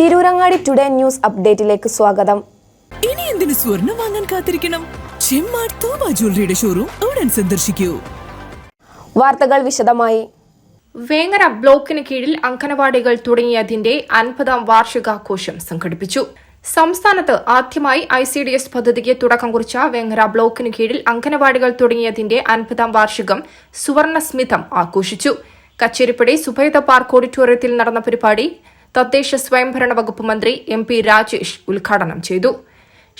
Tirurangadi today news അപ്ഡേറ്റിലേക്ക് സ്വാഗതം. ഇനി എന്തിനു സ്വർണം വാങ്ങാൻ കാത്തിരിക്കണം? ചെമ്മാട് തോമ ജ്വല്ലറിയുടെ ഷോറൂം ഉടൻ സന്ദർശിക്കൂ. വാർത്തകൾ വിശദമായി. വേങ്ങര ബ്ലോക്കിന് കീഴിൽ അംഗനവാടികൾ തുടങ്ങിയതിന്റെ അൻപതാം വാർഷികാഘോഷം സംഘടിപ്പിച്ചു. സംസ്ഥാനത്ത് ആദ്യമായി ഐ സി ഡി എസ് പദ്ധതിക്ക് തുടക്കം കുറിച്ച വേങ്ങര ബ്ലോക്കിന് കീഴിൽ അംഗനവാടികൾ തുടങ്ങിയതിന്റെ അൻപതാം വാർഷികം സുവർണസ്മിതം ആഘോഷിച്ചു. കച്ചേരിപ്പടി സുബൈദ പാർക്ക് ഓഡിറ്റോറിയത്തിൽ നടന്ന പരിപാടി തദ്ദേശ സ്വയംഭരണ വകുപ്പ് മന്ത്രി എം പി രാജേഷ് ഉദ്ഘാടനം ചെയ്തു.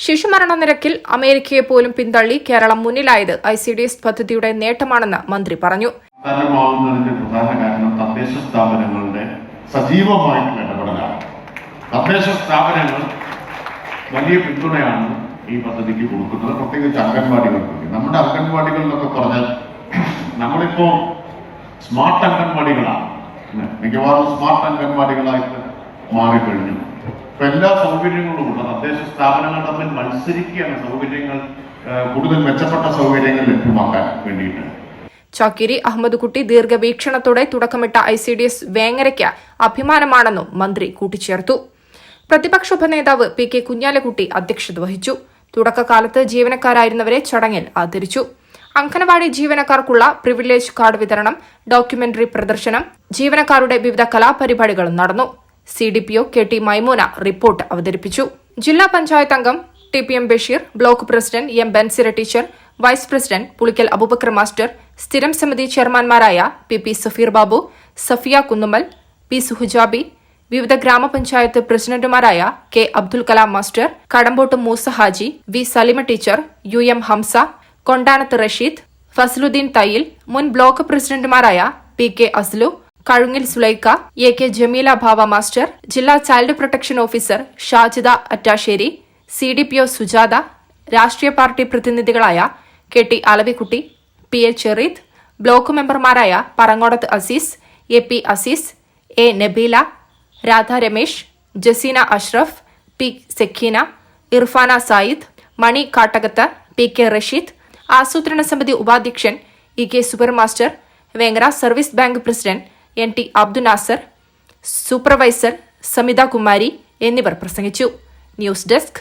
ശിശുമരണ നിരക്കിൽ അമേരിക്കയെ പോലും പിന്തള്ളി കേരളം മുന്നിലായത് ഐ സി ഡി എസ് പദ്ധതിയുടെ നേട്ടമാണെന്ന് മന്ത്രി പറഞ്ഞു. പ്രധാന കാരണം തദ്ദേശ സ്ഥാപനങ്ങളുടെ സജീവമായിട്ടുള്ള ഇടപെടലാണ്. തദ്ദേശ സ്ഥാപനങ്ങൾ വലിയ പിന്തുണയാണ് ഈ പദ്ധതിക്ക് കൊടുക്കുന്നത്. പ്രത്യേകിച്ച് അംഗൻവാടികൾക്ക് നമ്മുടെ അംഗൻവാടികൾ എന്നൊക്കെ പറഞ്ഞാൽ നമ്മളിപ്പോ സ്മാർട്ട് അംഗൻവാടികളാണ്. മിക്കവാറും സ്മാർട്ട് അംഗൻവാടികളായിട്ട് മാറിക്കഴിഞ്ഞു. ഇപ്പൊ എല്ലാ സൗകര്യങ്ങളും ഉണ്ട് തദ്ദേശ സ്ഥാപനങ്ങൾ തമ്മിൽ മത്സരിക്കുകയാണ് സൗകര്യങ്ങൾ കൂടുതൽ മെച്ചപ്പെട്ട സൗകര്യങ്ങൾ ലഭ്യമാക്കാൻ വേണ്ടിയിട്ട്. ചാക്കിരി അഹമ്മദ്കുട്ടി ദീർഘവീക്ഷണത്തോടെ തുടക്കമിട്ട ഐ സി ഡി എസ് വേങ്ങരയ്ക്ക് അഭിമാനമാണെന്നും മന്ത്രി കൂട്ടിച്ചേർത്തു. പ്രതിപക്ഷ ഉപനേതാവ് പി കെ കുഞ്ഞാലക്കുട്ടി അധ്യക്ഷത വഹിച്ചു. തുടക്കകാലത്ത് ജീവനക്കാരായിരുന്നവരെ ചടങ്ങിൽ ആദരിച്ചു. അംഗനവാടി ജീവനക്കാർക്കുള്ള പ്രിവിലേജ് കാർഡ് വിതരണം ഡോക്യുമെന്ററി പ്രദർശനം ജീവനക്കാരുടെ വിവിധ കലാപരിപാടികളും നടന്നു. C D P O K T Maimoona report അവതരിപ്പിച്ചു. ജില്ലാ പഞ്ചായത്ത് അംഗം T P M Basheer block president M Bansira teacher vice president Pulikkal Abubakkar master സ്ഥിരം സമിതി ചെയർമാൻമാരായ P P Safeer Babu Safiya Kunnumal P Suhujabi വിവിധ ഗ്രാമപഞ്ചായത്ത് പ്രസിഡന്റുമാരായ K Abdul Kalam master Kadampot Moosa Haji V Salima teacher U M Hamsa Kondanath Rasheed Fazaluddin Thayyil മുൻ block പ്രസിഡന്റുമാരായ P K Aslu Kazhungil Sulaikha A K Jameela Bhava master ജില്ലാ child protection officer Shajida Attassery C D P O Sujatha രാഷ്ട്രീയ party പ്രതിനിധികളായ K T Alavikutty P A Chereed block മെമ്പർമാരായ Parangodath Azeez A P Azeez A Nabeela Radha Ramesh Jaseena Ashraf P Sekheena Irfana Sayid Mani Kattakath P K Rasheed ആസൂത്രണ സമിതി ഉപാധ്യക്ഷൻ E K super master service bank president N T Abdu Nasar supervisor Samitha Kumari എന്നിവർ പ്രസംഗിച്ചു. News desk